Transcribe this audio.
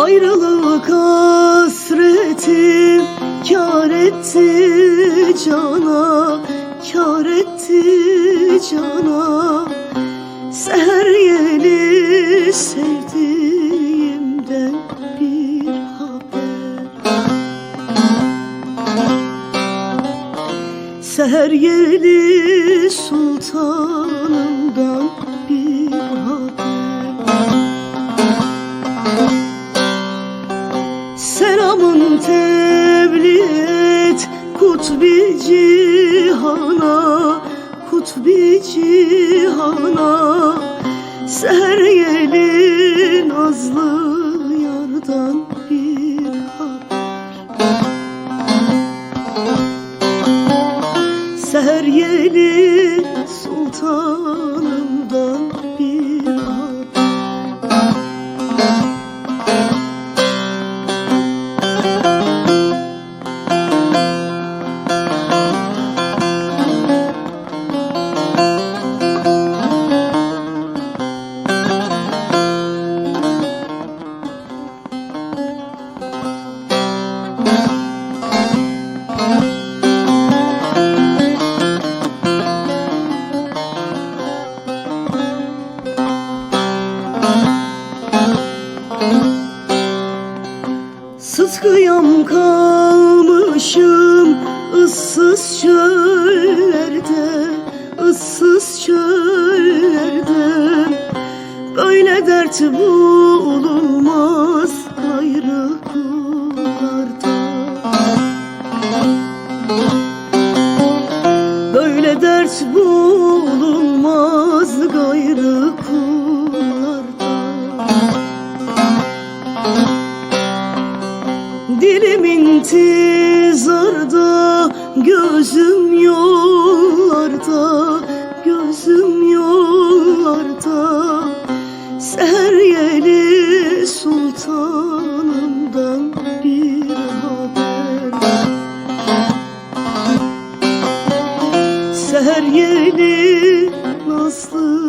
Ayrılık hasreti kar etti cana Kar etti cana. Seher yeli sevdiğimden bir haber. Seher yeli sultanımdan bir tebliğ et kutbi cihana Kutbi cihana. Seher yeli nazlı yardan bir haber Seher yeli sultanımdan Sıtkıyam kalmışım ıssız çöllerde ıssız çöllerde. Böyle dert bulunmaz gayrı kullarda Dilim intizarda Gözüm yollarda Gözüm yollarda. Seher yeli sultanımdan bir haber. Seher yeli nasıl